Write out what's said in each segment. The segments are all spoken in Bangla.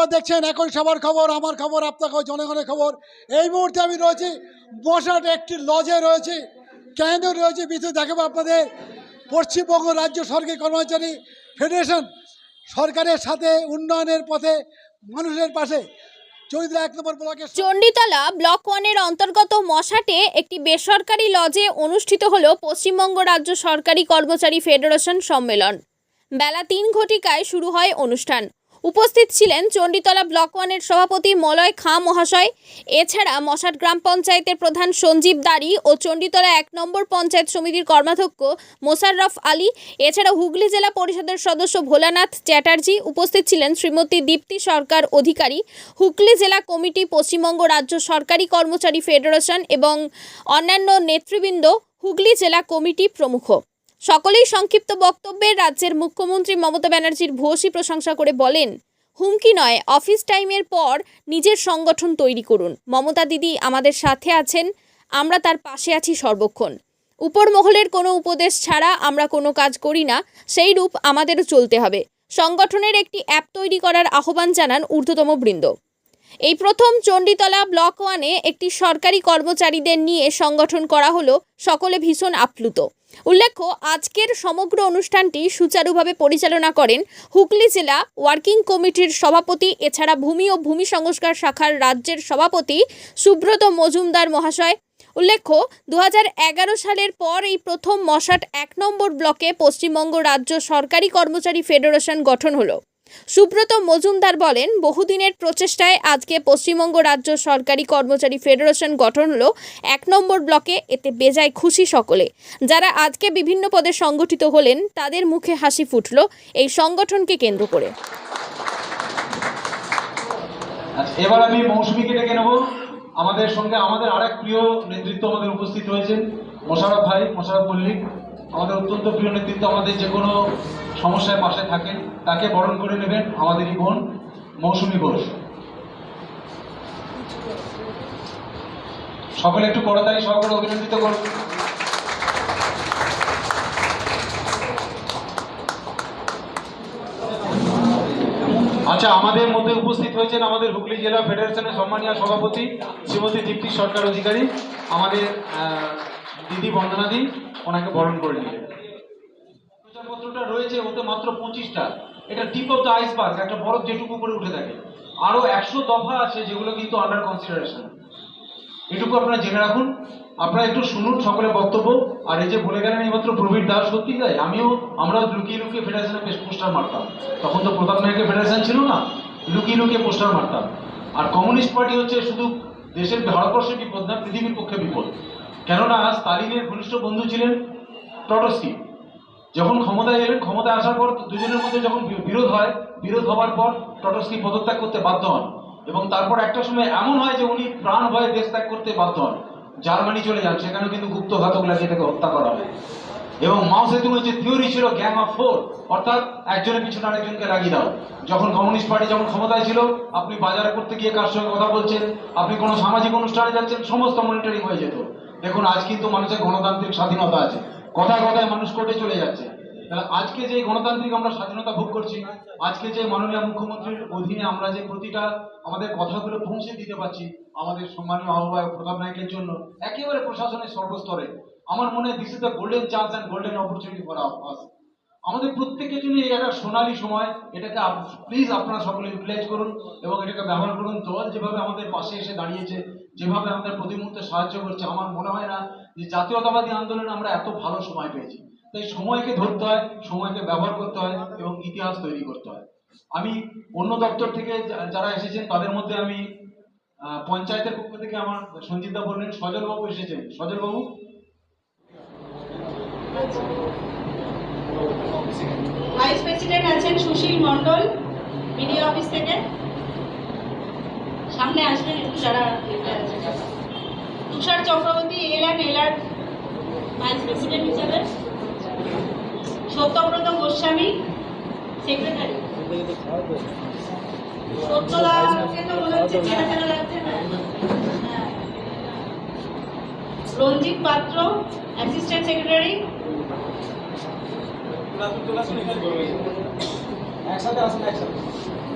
আপনারা দেখছেন, এখন সবার খবর, আমার খবর আপনার জনগণের খবর। এই মুহূর্তে আমি রয়েছি, বসাট একটি লজে রয়েছি কেন রয়েছে বিষয় দেখাবো আপনাদের পশ্চিমবঙ্গ রাজ্য সরকারি কর্মচারী ফেডারেশন সরকারের সাথে উন্নয়নের পথে, মানুষের পাশে। চণ্ডীতলা ব্লক ওয়ানের অন্তর্গত মশাটে একটি বেসরকারি লজে অনুষ্ঠিত হল পশ্চিমবঙ্গ রাজ্য সরকারি কর্মচারী ফেডারেশন সম্মেলন। বেলা তিন ঘটিকায় শুরু হয় অনুষ্ঠান। উপস্থিত ছিলেন চণ্ডীতলা ব্লক ওয়ানের সভাপতি মলয় খাঁ মহাশয়। এছাড়া মশাট গ্রাম পঞ্চায়েতের প্রধান সঞ্জীব দাড়ি ও চণ্ডীতলা এক নম্বর পঞ্চায়েত সমিতির কর্মাধ্যক্ষ মোশাররফ আলী। এছাড়া হুগলি জেলা পরিষদের সদস্য ভোলানাথ চ্যাটার্জি উপস্থিত ছিলেন শ্রীমতী দীপ্তি সরকার অধিকারী। হুগলি জেলা কমিটি পশ্চিমবঙ্গ রাজ্য সরকারি কর্মচারী ফেডারেশন এবং অন্যান্য নেতৃবৃন্দ। হুগলি জেলা কমিটি প্রমুখ। সকলেই সংক্ষিপ্ত বক্তব্যে রাজ্যের মুখ্যমন্ত্রী মমতা ব্যানার্জির ভূয়সী প্রশংসা করে বলেন, হুমকি নয়, অফিস টাইমের পর নিজের সংগঠন তৈরি করুন। মমতা দিদি আমাদের সাথে আছেন, আমরা তার পাশে আছি সর্বক্ষণ। উপর মহলের কোনো উপদেশ ছাড়া আমরা কোনো কাজ করি না, সেই রূপ আমাদেরও চলতে হবে। সংগঠনের একটি অ্যাপ তৈরি করার আহ্বান জানান ঊর্ধ্বতম বৃন্দ। এই প্রথম চণ্ডীতলা ব্লক ওয়ানে একটি সরকারি কর্মচারীদের নিয়ে সংগঠন করা হলো, সকলে ভীষণ আপ্লুত। উল্লেখ্য, আজকের সমগ্র অনুষ্ঠানটি সুচারুভাবে পরিচালনা করেন হুগলি জেলা ওয়ার্কিং কমিটির সভাপতি, এছাড়া ভূমি ও ভূমি সংস্কার শাখার রাজ্যের সভাপতি সুব্রত মজুমদার মহাশয়। উল্লেখ্য দু হাজার এগারো সালের পর এই প্রথম মশাট এক নম্বর ব্লকে পশ্চিমবঙ্গ রাজ্য সরকারি কর্মচারী ফেডারেশন গঠন হলো। সুব্রত মজুমদার বলেন, বহুদিনের প্রচেষ্টায় আজকে পশ্চিমবঙ্গ রাজ্য সরকারি কর্মচারী ফেডারেশন গঠন হলো এক নম্বর ব্লকে, এতে বেজায় খুশি সকলে। যারা আজকে বিভিন্ন পদে সংগঠিত হলেন, তাদের মুখে হাসি ফুটল এই সংগঠনকে কেন্দ্র করে। এবার আমি মৌসুমীকে ডেকে নেব। আমাদের সঙ্গে আমাদের আরেক প্রিয় নেতৃত্ব আমাদের উপস্থিত হয়েছেন, মোশারফ ভাই, মোশারফ মল্লিক। আমাদের অত্যন্ত প্রিয় নেতৃত্ব আমাদের যে কোনো সমস্যায় পাশে থাকেন। তাকে বরণ করে নেবেন আমাদেরই বোন মৌসুমী ঘোষ। সকলে একটু করতালি সহকারে অভিনন্দিত করুন। আচ্ছা আমাদের মধ্যে উপস্থিত হয়েছেন আমাদের হুগলি জেলা ফেডারেশনের সম্মানীয় সভাপতি শ্রীমতী দীপ্তি সরকার অধিকারী, আমাদের দিদি বন্দনাদি, ওনাকে বরণ করে নিলেন। প্রচারপত্রটা রয়েছে, ওতে মাত্র পঁচিশটা। এটা টিপ অফ দ্য আইসবার্গ একটা বরফ যেটুকু করে উঠে থাকে। আরও একশো দফা আছে যেগুলো কিন্তু আন্ডার কনসিডারেশন এটুকু আপনারা জেনে রাখুন। আপনারা একটু শুনুন সকলে বক্তব্য। আর এই যে বলে গেলেন এইমাত্র প্রবীর দাস, সত্যি তাই? আমিও, আমরাও লুকিয়ে লুকিয়ে ফেডারেশনে পোস্টার মারতাম। তখন তো প্রতাপ নায়কের ফেডারেশন ছিল না? লুকিয়ে লুকিয়ে পোস্টার মারতাম। আর কমিউনিস্ট পার্টি হচ্ছে শুধু দেশের ভারতবর্ষের বিপদ না, পৃথিবীর পক্ষে বিপদ। কেননা স্তালিনের ঘনিষ্ঠ বন্ধু ছিলেন টটস্কি যখন ক্ষমতায় এলেন, ক্ষমতায় আসার পর দুজনের মধ্যে যখন বিরোধ হয়, বিরোধ হওয়ার পর টটস্কি পদত্যাগ করতে বাধ্য হন। এবং তারপর একটা সময় এমন হয় যে উনি প্রাণ ভয়ে দেশ ত্যাগ করতে বাধ্য হন। জার্মানি চলে যান সেখানে কিন্তু গুপ্ত ঘাতক লাগিয়ে তাকে হত্যা করা হয়। এবং মাও সেতুংয়ের যে থিওরি ছিল, গ্যাং অফ ফোর, অর্থাৎ একজনের পিছনে আরেকজনকে লাগিয়ে দাও যখন কমিউনিস্ট পার্টি যখন ক্ষমতায় ছিল, আপনি বাজারে করতে গিয়ে কার সঙ্গে কথা বলছেন, আপনি কোনো সামাজিক অনুষ্ঠানে যাচ্ছেন, সমস্ত মনিটরিং হয়ে যেত। দেখুন, আজ কিন্তু মানুষের গণতান্ত্রিক স্বাধীনতা আছে। কথায় কথায় মানুষ কোর্টে চলে যাচ্ছে। আজকে যে গণতান্ত্রিক আমরা স্বাধীনতা ভোগ করছি, আজকে যে মাননীয় মুখ্যমন্ত্রীর অধীনে আমরা যে প্রতিটা আমাদের কথাগুলো পৌঁছে দিতে পারছি, আমাদের সম্মানীয় আহ্বায়ক প্রতাপ নায়কের জন্য, একেবারে প্রশাসনের সর্বস্তরে, আমার মনে হয় this the golden chance and golden opportunity for us আমাদের প্রত্যেকের জন্য এই একটা সোনালী সময়, এটাকে প্লিজ আপনারা সকলে ইউটিলাইজ করুন এবং এটাকে ব্যবহার করুন। দল যেভাবে আমাদের পাশে এসে দাঁড়িয়েছে, যেভাবে আমাদের প্রতি মুহূর্তে সাহায্য করছে, আমার মনে হয় না যে জাতীয়তাবাদী আন্দোলনে আমরা এত ভালো সময় পেয়েছি। তাই সময়কে ধরতে হয়, সময়কে ব্যবহার করতে হয় এবং ইতিহাস তৈরি করতে হয়। আমি অন্য দপ্তর থেকে যারা এসেছেন তাদের মধ্যে আমি পঞ্চায়েতের পক্ষ থেকে আমার সঞ্জিতা বললেন, সজলবাবু এসেছেন। সজলবাবু? ভাইস প্রেসিডেন্ট আছেন সুশীল মণ্ডল, বিডিও অফিস থেকে। সামনে আসবেন যারা। তুষার চক্রবর্তী এলান এলার ভাইস প্রেসিডেন্ট হিসাবে সত্যব্রত গোস্বামী সেক্রেটারি। হ্যাঁ। রঞ্জিত পাত্র অ্যাসিস্ট্যান্ট সেক্রেটারি।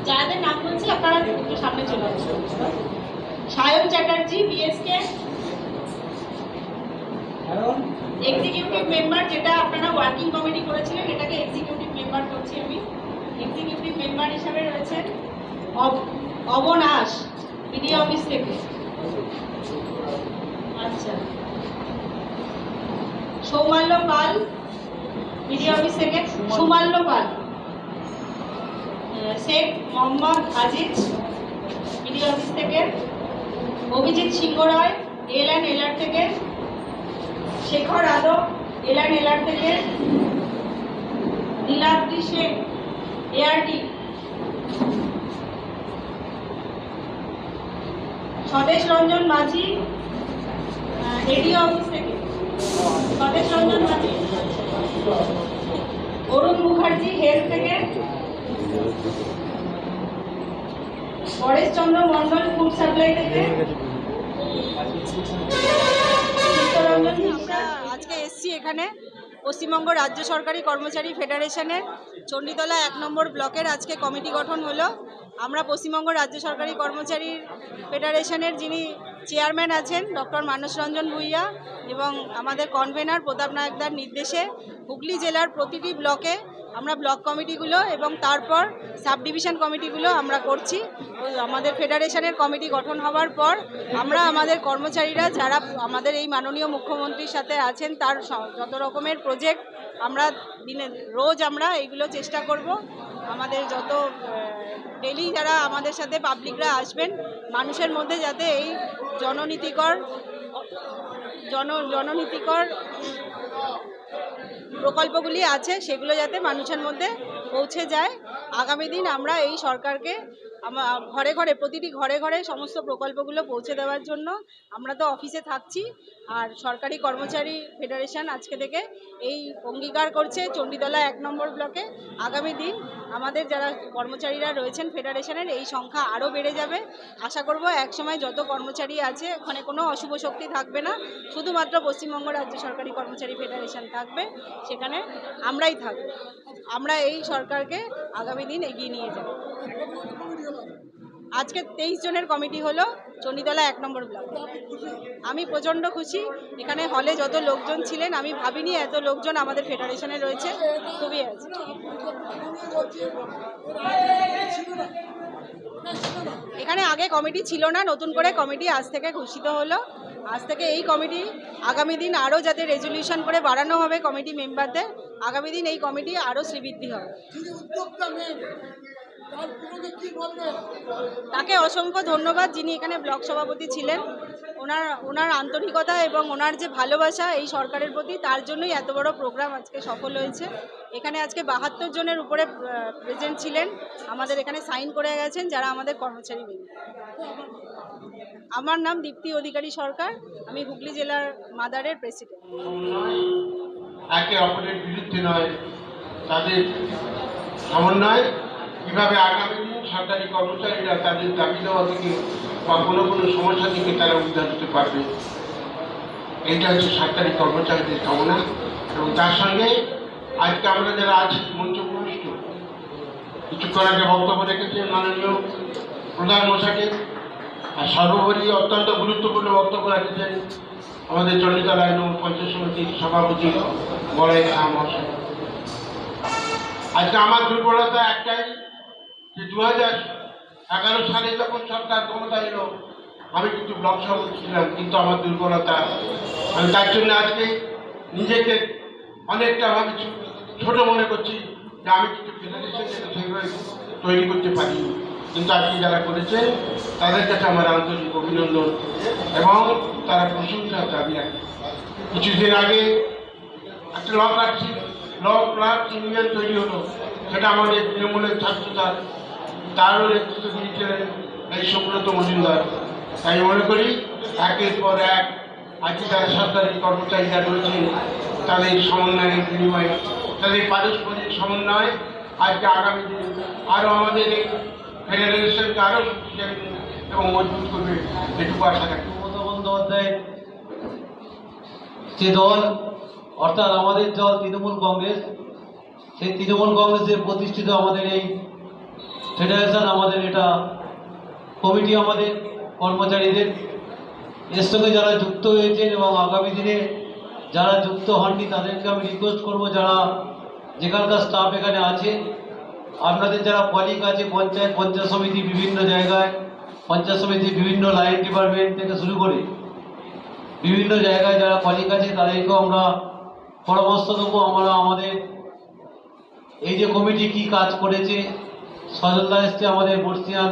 যাদের নাম বলছি আপনারা একটু সামনে চলে আসুন। Sayan Chatterjee BSK executive member যেটা আপনারা ওয়ার্কিং কমিটি করেছিলেন, এটাকে এক্সিকিউটিভ মেম্বার করছি আমি। এক্সিকিউটিভ মেম্বার হিসাবে রয়েছেন অব- অবনাশ বিডিও অফিস থেকে। আচ্ছা। সৌমাল্য পাল বিডিও অফিস থেকে। সুমাল্য পাল। শেখ মোহাম্মদ আজিজ বিডিও অফিস থেকে। Abhijit Singha Roy, L and LR থেকে। শেখর আদব এল এলার থেকে নীলাদ্রি শেখ এআরডি। স্বদেশ রঞ্জন মাঝি এডিও অফিস থেকে। স্বদেশ রঞ্জন মাঝি। অরুণ মুখার্জি হেলথ থেকে। পরেশ চন্দ্র মন্ডল ফুড সাপ্লাই থেকে। আমরা আজকে এসছি এখানে। পশ্চিমবঙ্গ রাজ্য সরকারি কর্মচারী ফেডারেশনের চণ্ডীতলা এক নম্বর ব্লকের আজকে কমিটি গঠন হলো। আমরা পশ্চিমবঙ্গ রাজ্য সরকারি কর্মচারী ফেডারেশনের যিনি চেয়ারম্যান আছেন ডক্টর মানস রঞ্জন ভুইয়া এবং আমাদের কনভেনার প্রতাপ নায়কদার নির্দেশে হুগলি জেলার প্রতিটি ব্লকে আমরা ব্লক কমিটিগুলো এবং তারপর সাব ডিভিশন কমিটিগুলো আমরা করছি। আমাদের ফেডারেশনের কমিটি গঠন হওয়ার পর আমরা আমাদের কর্মচারীরা যারা আমাদের এই মাননীয় মুখ্যমন্ত্রীর সাথে আছেন, তার যত রকমের প্রজেক্ট আমরা দিনে, রোজ আমরা এইগুলো চেষ্টা করব। আমাদের যত ডেলি যারা আমাদের সাথে পাবলিকরা আসবেন, মানুষের মধ্যে যাতে এই জননীতিকর, জন, জননীতিকর প্রকল্পগুলি আছে সেগুলো যাতে মানুষের মধ্যে পৌঁছে যায়। আগামী দিন আমরা এই সরকারকে ঘরে ঘরে, প্রতিটি ঘরে ঘরে সমস্ত প্রকল্পগুলো পৌঁছে দেওয়ার জন্য আমরা তো অফিসে থাকছি। আর সরকারি কর্মচারী ফেডারেশন আজকে থেকে এই অঙ্গীকার করছে চণ্ডীতলা এক নম্বর ব্লকে। আগামী দিন আমাদের যারা কর্মচারীরা রয়েছেন ফেডারেশনের এই সংখ্যা আরও বেড়ে যাবে। আশা করব একসময় যত কর্মচারী আছে ওখানে কোনো অশুভ শক্তি থাকবে না। শুধুমাত্র পশ্চিমবঙ্গ রাজ্য সরকারি কর্মচারী ফেডারেশন থাকবে, সেখানে আমরাই থাকব। আমরা এই সরকারকে আগামী দিন এগিয়ে নিয়ে যাবে। আজকে তেইশ জনের কমিটি হলো চণ্ডীতলা এক নম্বর ব্লক। আমি প্রচণ্ড খুশি, এখানে হলে যত লোকজন ছিলেন, আমি ভাবিনি এত লোকজন আমাদের ফেডারেশনে রয়েছে, খুবই আছে। এখানে আগে কমিটি ছিল না, নতুন করে কমিটি আজ থেকে ঘোষিত হলো। আজ থেকে এই কমিটি আগামী দিন আরও যাতে রেজলিউশন করে বাড়ানো হবে কমিটি মেম্বারদের আগামী দিন এই কমিটি আরও শ্রীবৃদ্ধি হবে। তাকে অসংখ্য ধন্যবাদ যিনি এখানে ব্লক সভাপতি ছিলেন। ওনার ওনার আন্তরিকতা এবং ওনার যে ভালোবাসা এই সরকারের প্রতি, তার জন্যই এত বড় প্রোগ্রাম আজকে সফল হয়েছে। এখানে আজকে বাহাত্তর জনের উপরে প্রেজেন্ট ছিলেন। আমাদের এখানে সাইন করে গেছেন যারা আমাদের কর্মচারী বৃন্দ। আমার নাম দীপ্তি অধিকারী সরকার। আমি হুগলি জেলার মাদারের প্রেসিডেন্ট একে অপরের বিরুদ্ধে নয়, তাদের সমন্বয় কীভাবে আগামী দিন সরকারি কর্মচারীরা তাদের দাবি দেওয়া থেকে বা কোনো কোনো সমস্যা থেকে তারা উদ্ধার হতে পারবে। এটা হচ্ছে সরকারি কর্মচারীদের কামনা। এবং তার সঙ্গে আজকে আমরা যারা আছি, মঞ্চ উপবিষ্ট কিছুক্ষণ আগে বক্তব্য রেখেছেন মাননীয় প্রধান মশাকে আর সর্বোপরি অত্যন্ত গুরুত্বপূর্ণ বক্তব্য রাখেছেন আমাদের চণ্ডীতলা আইন পঞ্চায়েত সমিতির সভাপতি বলাই শাহ আজকে আমার দুর্বলতা একটাই দু হাজার এগারো সালে যখন সরকার ক্ষমতা এলো, আমি কিন্তু ব্লক সভাপতি ছিলাম, কিন্তু আমার দুর্বলতা। আমি তার জন্য আজকে নিজেকে অনেকটা ভাবে ছোট মনে করছি যে আমি কিন্তু সেইভাবে তৈরি করতে পারি কিন্তু আজকে যারা করেছে, তাদের কাছে আমার আন্তরিক অভিনন্দন এবং তারা প্রশংসা দাবি রাখে। কিছুদিন আগে একটা law clerk law clerk union তৈরি হলো। সেটা আমাদের তৃণমূলের ছাত্রতা তারও নেতৃত্ব দিয়েছিলেন এই সুব্রত মজুমদার। তাই মনে করি, একের পর এক, আজকে যারা সরকারি কর্মচারীরা রয়েছেন তাদের সমন্বয়ের বিনিময়ে, তাদের পারস্পরিক সমন্বয় আজকে আগামী দিন আরও আমাদের এই ফেডারেশনকে আরও শক্তিশালী এবং মজবুত করবে এটুকু আশা রাখি। মমতা বন্দ্যোপাধ্যায়ের যে দল, অর্থাৎ আমাদের দল তৃণমূল কংগ্রেস, সেই তৃণমূল কংগ্রেসের প্রতিষ্ঠিত আমাদের এই ফেডারেশন আমাদের, এটা কমিটি আমাদের কর্মচারীদের। এর সঙ্গে যারা যুক্ত হয়েছেন এবং আগামী দিনে যারা যুক্ত হননি, তাদেরকে আমি রিকোয়েস্ট করব যারা যেখানকার স্টাফ এখানে আছে, আপনাদের যারা কলিগ আছে, পঞ্চায়েত পঞ্চায়েত সমিতি বিভিন্ন জায়গায়, পঞ্চায়েত সমিতি বিভিন্ন লাইন ডিপার্টমেন্ট থেকে শুরু করে বিভিন্ন জায়গায় যারা কলিগ আছে, তাদেরকেও আমরা পরামর্শ দেবো। আমরা আমাদের এই যে কমিটি কি কাজ করেছে সজলদা এসছে আমাদের বর্ষিয়ান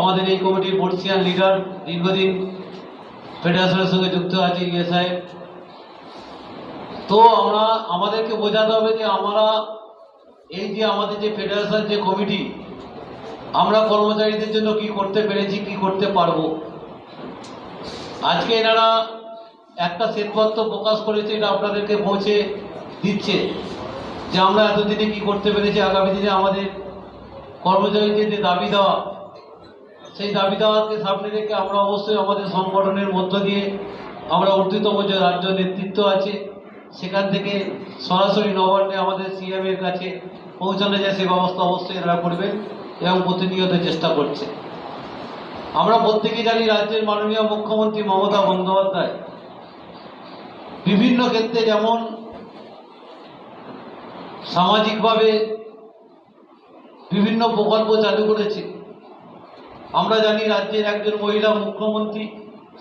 আমাদের এই কমিটির বর্ষিয়ান লিডার, দীর্ঘদিন ফেডারেশনের সঙ্গে যুক্ত আছে ইয়ে তো আমরা, আমাদেরকে বোঝাতে হবে যে আমরা, এই যে আমাদের যে ফেডারেশন, যে কমিটি, আমরা কর্মচারীদের জন্য কি করতে পেরেছি, কি করতে পারব? আজকে এনারা একটা শ্বেতপত্র প্রকাশ করেছে, এটা আপনাদেরকে পৌঁছে দিচ্ছে। যে আমরা এতদিনে কি করতে পেরেছি? আগামী দিনে আমাদের কর্মচারীদের যে দাবি দেওয়া, সেই দাবি দেওয়াকে সামনে রেখে আমরা অবশ্যই আমাদের সংগঠনের মধ্য দিয়ে আমরা ঊর্ধ্বতম যে রাজ্য নেতৃত্ব আছে, সেখান থেকে সরাসরি নবান্নে আমাদের সিএম এর কাছে পৌঁছানো যায় সে ব্যবস্থা অবশ্যই এরা করবেন এবং প্রতিনিয়ত চেষ্টা করছে। আমরা প্রত্যেকে জানি রাজ্যের মাননীয় মুখ্যমন্ত্রী মমতা বন্দ্যোপাধ্যায় বিভিন্ন ক্ষেত্রে যেমন সামাজিকভাবে বিভিন্ন প্রকল্প চালু করেছে। আমরা জানি রাজ্যের একজন মহিলা মুখ্যমন্ত্রী,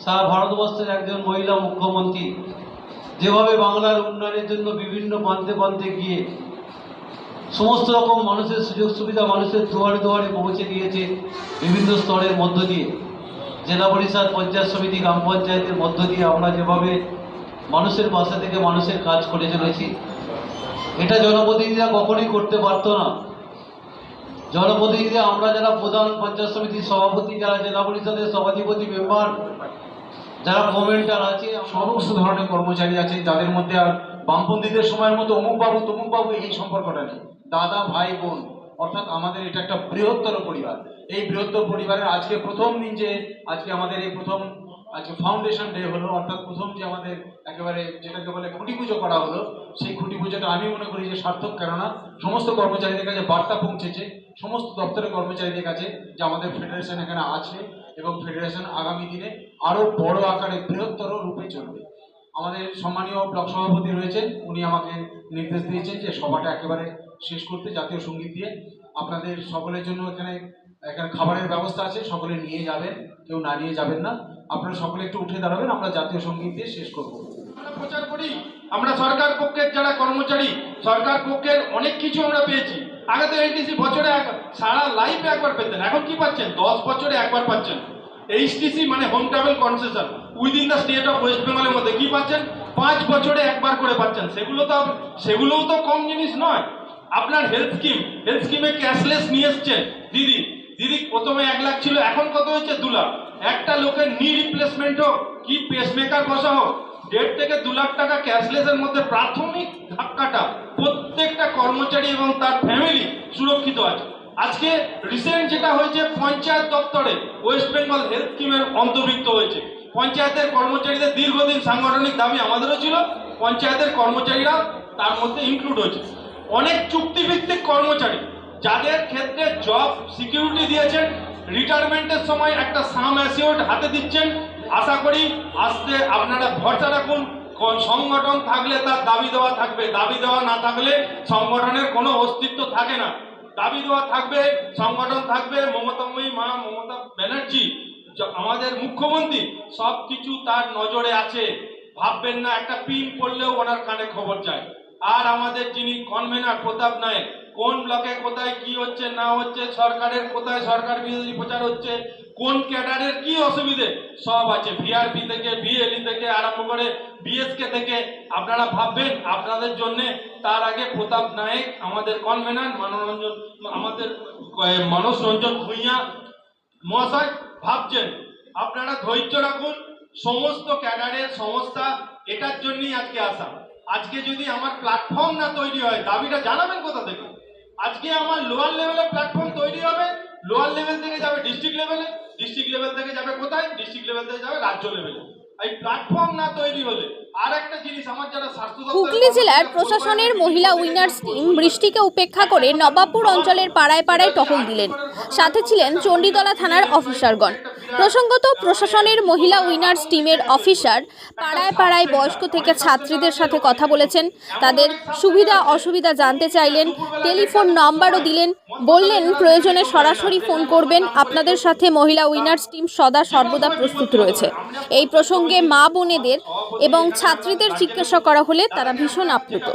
সারা ভারতবর্ষের একজন মহিলা মুখ্যমন্ত্রী। যেভাবে বাংলার উন্নয়নের জন্য বিভিন্ন প্রান্তে প্রান্তে গিয়ে সমস্ত রকম মানুষের সুযোগ সুবিধা, মানুষের দুয়ারে দুয়ারে পৌঁছে দিয়েছে বিভিন্ন স্তরের মধ্য দিয়ে। জেলা পরিষদ, পঞ্চায়েত সমিতি, গ্রাম পঞ্চায়েতের মধ্য দিয়ে আমরা যেভাবে মানুষের পাশে থেকে মানুষের কাজ করে চলেছি। এটা জনপ্রতিনিধিরা কখনোই করতে পারতো না। জনপ্রতিনিধি আমরা যারা প্রধান পঞ্চায়েত সমিতির সভাপতি, যারা জেলা পরিষদের সভাধিপতি মেম্বার, যারা কমেন্টার আছে, সমস্ত ধরনের কর্মচারী আছে, যাদের মধ্যে আর বামপন্থীদের সময়ের মতো অমুক বাবু, তমুক বাবু, এই সম্পর্কটা নেই। দাদা, ভাই, বোন, অর্থাৎ আমাদের এটা একটা বৃহত্তর পরিবার। এই বৃহত্তর পরিবারের আজকে প্রথম দিন যে, আজকে আমাদের এই প্রথম আজকে ফাউন্ডেশন ডে হলো, অর্থাৎ প্রথম যে আমাদের একেবারে যেটাকে বলে খুঁটি পুজো করা হলো, সেই খুঁটি পুজোটা আমি মনে করি যে সার্থক, কেননা সমস্ত কর্মচারীদের কাছে বার্তা পৌঁছেছে, সমস্ত দপ্তরের কর্মচারীদের কাছে যে আমাদের ফেডারেশন এখানে আছে এবং ফেডারেশন আগামী দিনে আরও বড় আকারে বৃহত্তর রূপে চলবে। আমাদের সম্মানীয় ব্লক সভাপতি রয়েছেন, উনি আমাকে নির্দেশ দিয়েছেন যে সভাটা একেবারে শেষ করতে জাতীয় সংগীত দিয়ে। আপনাদের সকলের জন্য এখানে এখানে খাবারের ব্যবস্থা আছে, সকলে নিয়ে যাবেন, কেউ না নিয়ে যাবেন না। আপনারা সকলে একটু উঠে দাঁড়াবেন, আমরা জাতীয় সংগীত দিয়ে শেষ করব। প্রচার করি। আমরা সরকার পক্ষের যারা কর্মচারী, সরকার পক্ষের অনেক কিছু আমরা পেয়েছি। আগে তো এইচটিসি বছরে এক, সারা লাইফে একবার পেতেন, এখন কি পাচ্ছেন? দশ বছরে একবার পাচ্ছেন। এইচটিসি মানে home travel concession within the state of West বেঙ্গলের মধ্যে কি পাচ্ছেন? পাঁচ বছরে একবার করে পাচ্ছেন। সেগুলো তো সেগুলোও তো কম জিনিস নয়। আপনার হেলথ স্কিম হেলথ স্কিমে ক্যাশলেস নিয়ে এসছেন, দিদি। প্রথমে এক লাখ ছিল, এখন কত হয়েছে? দু লাখ। একটা লোকের নি রিপ্লেসমেন্ট হোক, কি পেসমেকার বসা হোক, দেড় থেকে দু লাখ টাকা ক্যাশলেসের মধ্যে প্রাথমিক ধাক্কাটা প্রত্যেকটা কর্মচারী এবং তার ফ্যামিলি সুরক্ষিত আছে। আজকে রিসেন্ট যেটা হয়েছে, পঞ্চায়েত দপ্তরে ওয়েস্ট বেঙ্গল হেলথ স্কিমের অন্তর্ভুক্ত হয়েছে। পঞ্চায়েতের কর্মচারীদের দীর্ঘদিন সাংগঠনিক দাবি আমাদেরও ছিল, পঞ্চায়েতের কর্মচারীরা তার মধ্যে ইনক্লুড হয়েছে। অনেক চুক্তিভিত্তিক কর্মচারী যাদের ক্ষেত্রে জব সিকিউরিটি দিয়েছেন রিটায়ারমেন্টের সময় একটা সাম অ্যাসিওর্ড হাতে দিচ্ছেন, আশা করি আসতে আপনারা ভরসা রাখুন সংগঠন থাকলে তার দাবি দেওয়া থাকবে, দাবি দেওয়া না থাকলে সংগঠনের কোনো অস্তিত্ব থাকে না। দাবি দেওয়া থাকবে, সংগঠন থাকবে মমতাময়ী মা মমতা ব্যানার্জি আমাদের মুখ্যমন্ত্রী, সব কিছু তার নজরে আছে। ভাববেন না, একটা পিন পড়লেও ওনার কানে খবর যায়। আর আমাদের যিনি কনভেনার প্রতাপ নায়ক কোন ব্লকে কোথায় কি হচ্ছে, না হচ্ছে, সরকারের কোথায় সরকার বিরোধী প্রচার হচ্ছে, কোন ক্যাডারের কি অসুবিধে, সব আছে। ভিআরপি থেকে বিএলই থেকে আরম্ভ করে বিএসকে থেকে। আপনারা ভাববেন, আপনাদের জন্য তার আগে প্রতাপ নায়ক, আমাদের কনভেনার মনোরঞ্জন, আমাদের মানস রঞ্জন ভূঁইয়া মহাশয় ভাবছেন, আপনারা ধৈর্য রাখুন, সমস্ত ক্যাডারের সংস্থা এটার জন্যই আজকে আসা। আজকে যদি আমার প্ল্যাটফর্ম না তৈরি হয়, দাবিটা জানাবেন কোথা থেকে? আজকে আমার লোয়ার লেভেলে প্ল্যাটফর্ম তৈরি হবে। লোয়ার লেভেল থেকে যাবে ডিস্ট্রিক্ট লেভেলে ডিস্ট্রিক্ট লেভেল থেকে যাবে কোথায়? ডিস্ট্রিক্ট লেভেল থেকে যাবে রাজ্য লেভেলে এই প্ল্যাটফর্ম না তৈরি হলে হুগলি জেলার প্রশাসনের মহিলা উইনার্স টিম বৃষ্টিকে উপেক্ষা করে নবাবপুর অঞ্চলের পাড়ায় পাড়ায় টহল দিলেন। সাথে ছিলেন চণ্ডীতলা থানার অফিসারগণ প্রসঙ্গত, প্রশাসনের মহিলা উইনার্স টিমের অফিসার পাড়ায় পাড়ায় বয়স্ক থেকে ছাত্রীদের সাথে কথা বলেছেন। তাদের সুবিধা অসুবিধা জানতে চাইলেন, টেলিফোন নাম্বারও দিলেন, বললেন, প্রয়োজনে সরাসরি ফোন করবেন। আপনাদের সাথে মহিলা উইনার্স টিম সদা সর্বদা প্রস্তুত রয়েছে। এই প্রসঙ্গে মা বোনেদের এবং ছাত্রীদের জিজ্ঞাসা করা হলে তারা ভীষণ আপ্লুত।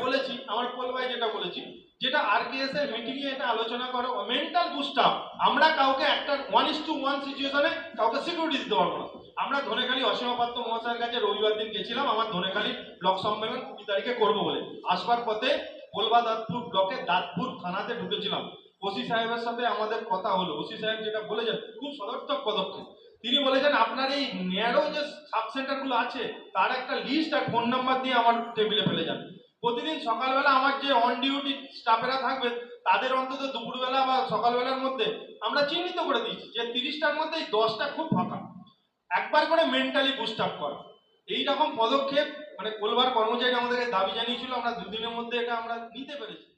যেটা বলেছি যেটা আরকেএস এর মিটিং এ এটা আলোচনা করো মেন্টাল বুস্টাপ আমরা কাউকে একটা ওয়ান ইস টু ওয়ান সিচুয়েশনে কাউকে সিকিউরিটি দিতে পারব না আমরা ধনেখালি অসীমাপাত্র মহাশয়ের কাছে রবিবার দিন গেছিলাম, আমার ধনেখালি ব্লক সম্মেলন কুড়ি তারিখে করব বলে। আসবার পথে কোলবা দাঁতপুর ব্লকে দাঁতপুর থানাতে ঢুকেছিলাম। ওসি সাহেবের সাথে আমাদের কথা হলো। ওসি সাহেব যেটা বলেছেন, খুব সদর্থক পদক্ষেপ। তিনি বলেছেন, আপনার এই ন্যারো যে সাব সেন্টারগুলো আছে, তার একটা লিস্ট আর ফোন নাম্বার দিয়ে আমার টেবিলে ফেলে যান। প্রতিদিন সকালবেলা আমার যে অন ডিউটি স্টাফেরা থাকবে, তাদের অন্তত দুপুরবেলা বা সকালবেলার মধ্যে আমরা চিহ্নিত করে দিয়েছি যে তিরিশটার মধ্যে এই দশটা খুব ফাঁকা। একবার করে মেন্টালি বুস্ট আপ করা। এই রকম পদক্ষেপ মানে কোলবার কর্মচারী আমাদেরকে দাবি জানিয়েছিল, আমরা দুদিনের মধ্যে এটা আমরা নিতে পেরেছি।